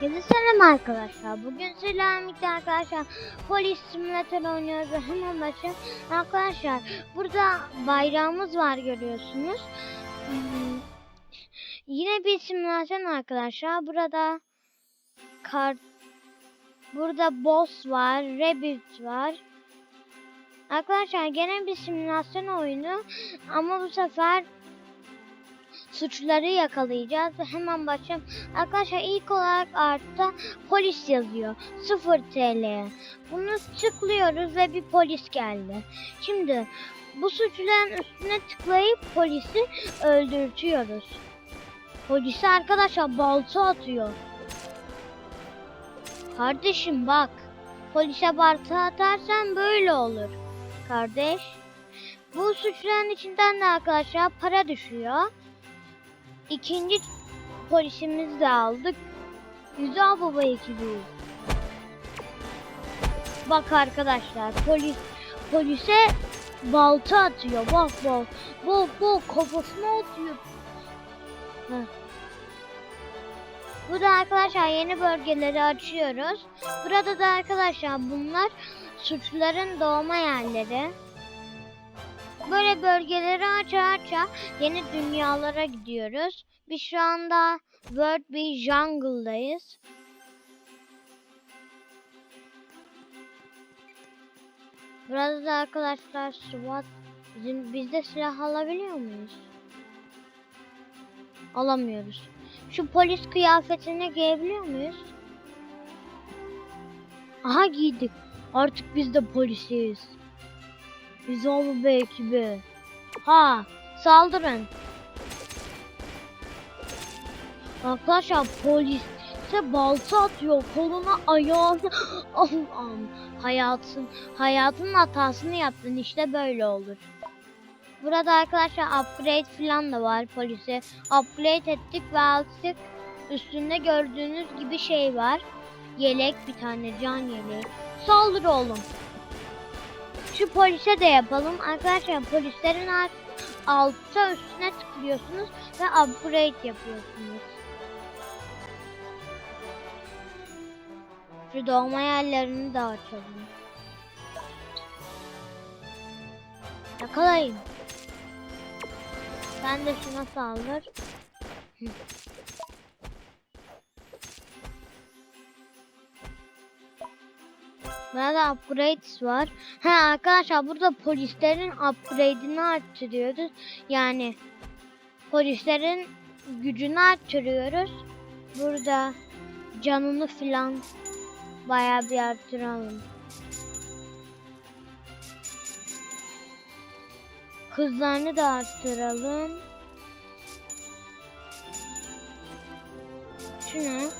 Herkese selam arkadaşlar. Bugün birlikte arkadaşlar polis simülatör oynuyoruz ve hemen başlayalım. Arkadaşlar burada bayrağımız var görüyorsunuz. Hmm, Yine bir simülasyon arkadaşlar. Burada kar burada boss var, rabbit var. Arkadaşlar gene bir simülasyon oyunu ama bu sefer suçları yakalayacağız ve hemen başlayalım. Arkadaşlar ilk olarak altta polis yazıyor. 0 TL. Bunu tıklıyoruz ve bir polis geldi. Şimdi bu suçluların üstüne tıklayıp polisi öldürtüyoruz. Polisi arkadaşlar balta atıyor. Kardeşim bak. Polise balta atarsan böyle olur. Kardeş. Bu suçluların içinden de arkadaşlar para düşüyor. İkinci polisimizi de aldık. Güzel baba ekibi. Bak arkadaşlar polis polise balta atıyor. Bak bak. Bak bak kafasına atıyor. Heh. Burada arkadaşlar yeni bölgeleri açıyoruz. Burada da arkadaşlar bunlar suçluların doğma yerleri. Böyle bölgeleri aça aça yeni dünyalara gidiyoruz. Biz şu anda World bir Jungle'dayız. Burada da arkadaşlar SWAT bizim biz de silah alabiliyor muyuz? Alamıyoruz. Şu polis kıyafetini giyebiliyor muyuz? Aha giydik. Artık biz de polisiyiz. Biz oğlu be ekibi. Ha saldırın. Arkadaşlar polis ise balta atıyor koluna ayağına. Allah'ım hayatın hayatın hatasını yaptın işte böyle olur. Burada arkadaşlar upgrade falan da var polise. Upgrade ettik ve artık üstünde gördüğünüz gibi şey var. Yelek bir tane can yeleği. Saldır oğlum. Şu polise de yapalım. Arkadaşlar polislerin alt, altta üstüne tıklıyorsunuz ve upgrade yapıyorsunuz. Şu doğma yerlerini de açalım. Yakalayın. Sen de şuna saldır. Hı. Burada upgrades var. Ha arkadaşlar burada polislerin upgrade'ini arttırıyoruz. Yani polislerin gücünü arttırıyoruz. Burada canını filan bayağı bir arttıralım. Hızlarını da arttıralım. Şu?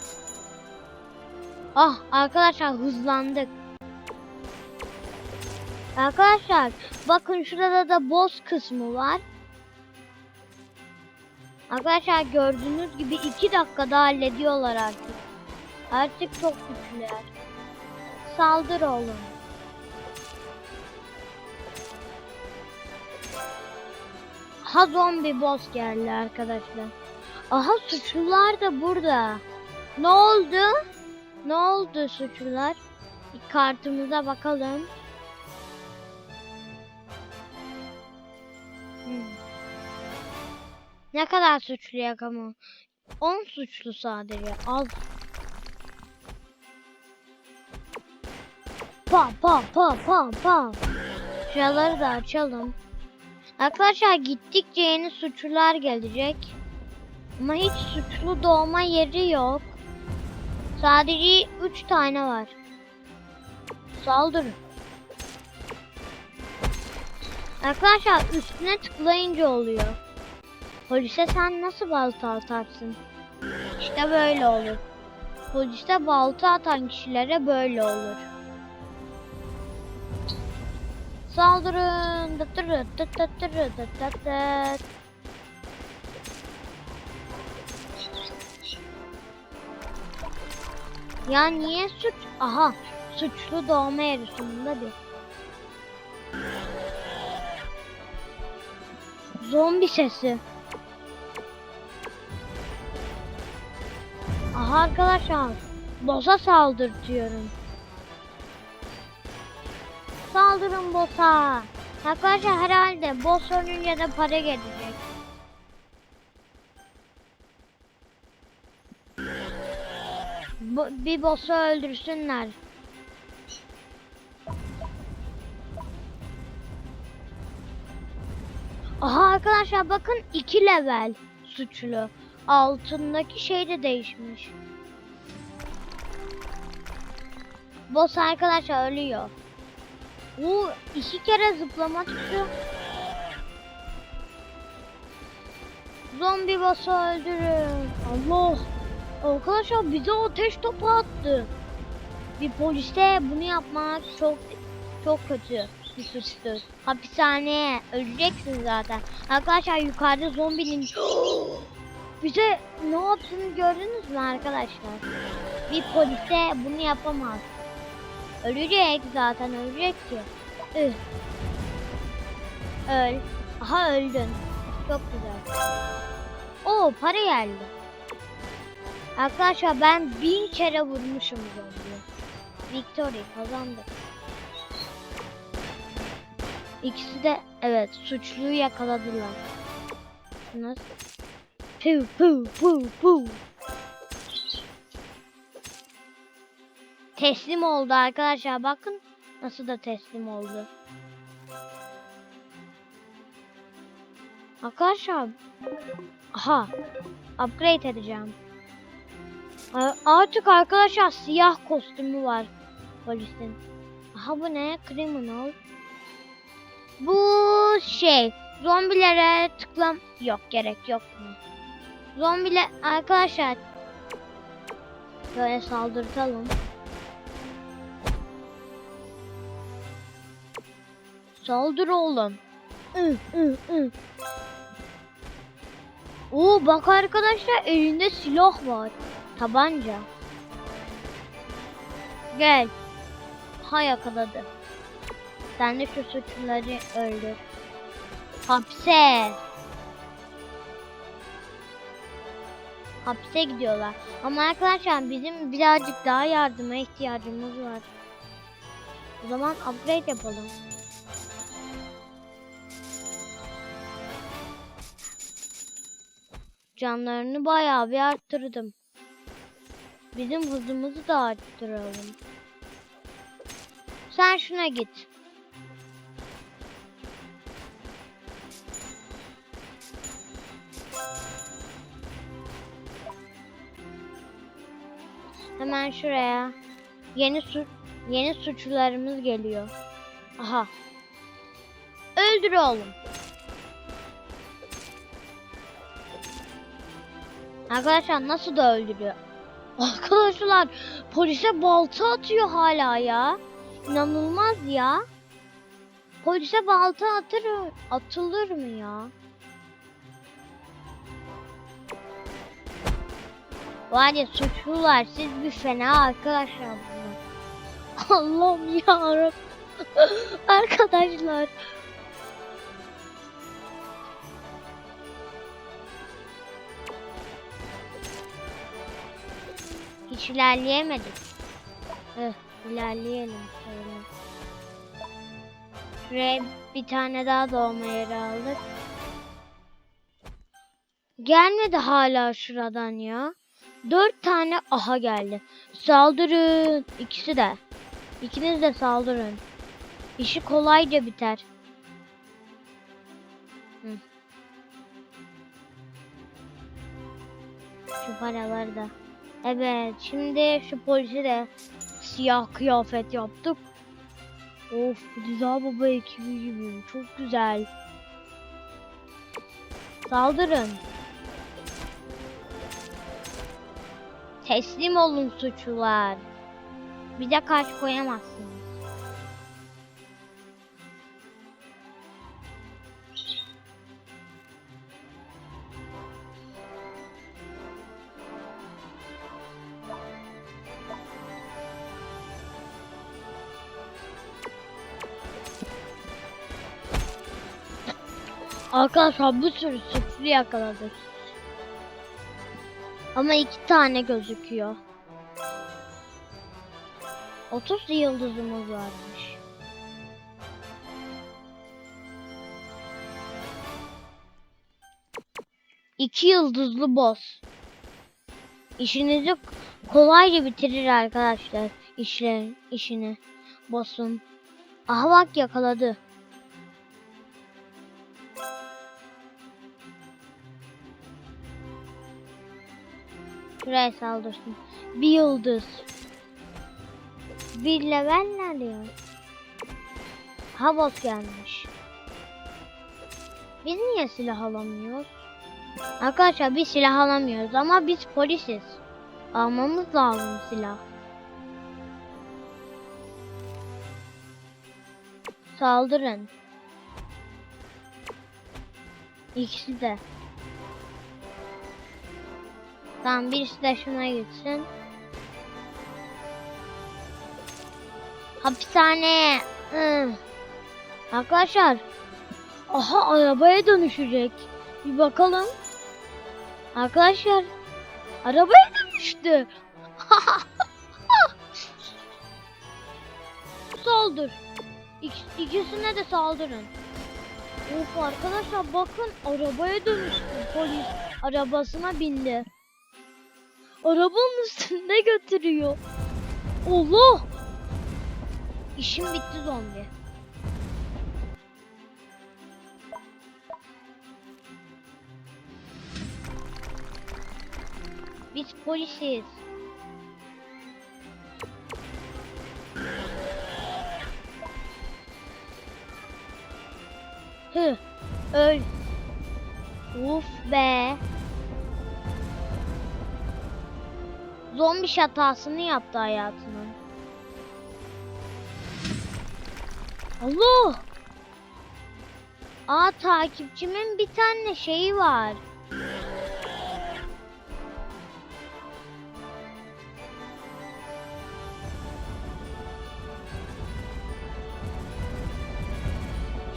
Ah arkadaşlar hızlandık. Arkadaşlar bakın şurada da boss kısmı var. Arkadaşlar gördüğünüz gibi 2 dakikada hallediyorlar artık. Artık çok güçlüler. Saldır oğlum. Ha zombi boss geldi arkadaşlar. Aha suçlular da burada. Ne oldu? Ne oldu suçlular? Kartımıza bakalım. Ne kadar suçlu yakamı? 10 suçlu sadece. Az. Pam pam pam pam pam. Şuraları da açalım. Arkadaşlar gittikçe yeni suçlular gelecek. Ama hiç suçlu doğma yeri yok. Sadece 3 tane var. Saldırın. Arkadaşlar üstüne tıklayınca oluyor. Polise sen nasıl balta atarsın? İşte böyle olur. Polise balta atan kişilere böyle olur. Saldırın. Dıt dırıt dıt dıt dırıt dıt dıt dıt. Ya niye suç? Aha suçlu doğma sonunda bir. Zombi sesi. Arkadaşlar Boss'a saldırtıyorum. Saldırın boss'a. Arkadaşlar herhalde boss ölünce de para gelecek. Bu, bir boss'u öldürsünler. Aha arkadaşlar bakın iki level suçlu. Altındaki şey de değişmiş. Boss arkadaşlar ölüyor. Bu iki kere zıplama tuşu. Zombi boss'u öldürün. Allah. Arkadaşlar bize ateş topu attı. Bir poliste bunu yapmak çok çok kötü bir suçtur. Hapishaneye öleceksin zaten. Arkadaşlar yukarıda zombinin bize ne yaptığını gördünüz mü arkadaşlar? Bir polise bunu yapamaz. Ölecek zaten ölecek ki. Üh. Öl. Aha öldün. Çok güzel. Oo para geldi. Arkadaşlar ben bin kere vurmuşum zombiye. Victory kazandık. İkisi de evet suçluyu yakaladılar. Nasıl? Pu pu pu pu. Teslim oldu arkadaşlar bakın nasıl da teslim oldu. Arkadaşlar aha upgrade edeceğim. Artık arkadaşlar siyah kostümü var polisin. Aha bu ne? Criminal. Bu şey zombilere tıklam yok gerek yok mu? Zombiler arkadaşlar böyle saldırtalım. Saldır oğlum. Ih. Oo bak arkadaşlar elinde silah var. Tabanca. Gel. Ha yakaladı. Sen de şu suçluları öldür. Hapse. Hapse gidiyorlar. Ama arkadaşlar bizim birazcık daha yardıma ihtiyacımız var. O zaman upgrade yapalım. Canlarını bayağı bir arttırdım. Bizim hızımızı da arttıralım. Sen şuna git. Hemen şuraya. Yeni su yeni suçlularımız geliyor. Aha. Öldür oğlum. Arkadaşlar nasıl da öldürüyor? Arkadaşlar polise balta atıyor hala ya. İnanılmaz ya. Polise balta atır, atılır mı ya? Var ya suçlular siz bir fena arkadaşlar bunlar. Allah'ım yarabbim. arkadaşlar. Hiç ilerleyemedik. Eh, ilerleyelim şöyle. Şuraya bir tane daha doğma yeri aldık. Gelmedi hala şuradan ya. Dört tane aha geldi. Saldırın. İkisi de. İkiniz de saldırın. İşi kolayca biter. Hı. Şu paraları da. Evet şimdi şu polisi de siyah kıyafet yaptık. Of Rıza Baba ekibi gibi çok güzel. Saldırın. Teslim olun suçlular. Bize karşı koyamazsınız. Arkadaşlar bir sürü suçlu yakaladık. Ama iki tane gözüküyor. 30 yıldızımız varmış. İki yıldızlı boss. İşinizi kolayca bitirir arkadaşlar. İşler, işini. Boss'un. Aha bak yakaladı. Şuraya saldırsın. Bir yıldız. Bir level nerede ya? Havos gelmiş. Biz niye silah alamıyoruz? Arkadaşlar biz silah alamıyoruz ama biz polisiz. Almamız lazım silah. Saldırın. İkisi de. Tamam birisi de şuna gitsin. Hapishaneye. Hı. Arkadaşlar. Aha arabaya dönüşecek. Bir bakalım. Arkadaşlar. Arabaya dönüştü. Saldır. İk- ikisine de saldırın. Of arkadaşlar bakın arabaya dönüştü. Polis arabasına bindi. Arabanın üstünde götürüyor. Allah! İşim bitti zombi. Biz polisiz. Hı, öl. Uf be. Zombi hatasını yaptı hayatının. Allah! Aa takipçimin bir tane şeyi var.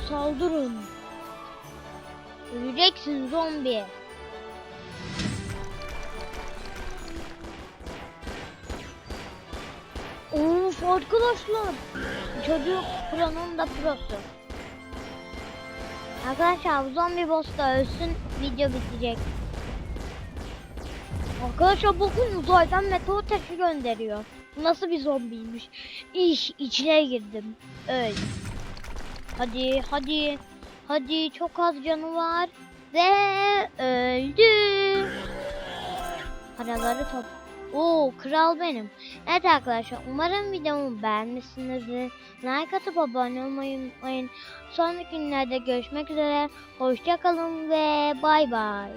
Saldırın. Öleceksin zombi. Of arkadaşlar. Çocuk Pro'nun da prosu. Arkadaşlar zombi boss da ölsün video bitecek. Arkadaşlar bakın uzaydan meteor taşı gönderiyor. Nasıl bir zombiymiş. İş içine girdim. Öl. Hadi hadi. Hadi çok az canı var. Ve öldü. Paraları top. Oo kral benim. Evet arkadaşlar umarım videomu beğenmişsinizdir. Like atıp abone olmayı unutmayın. Sonraki günlerde görüşmek üzere. Hoşçakalın ve bay bay.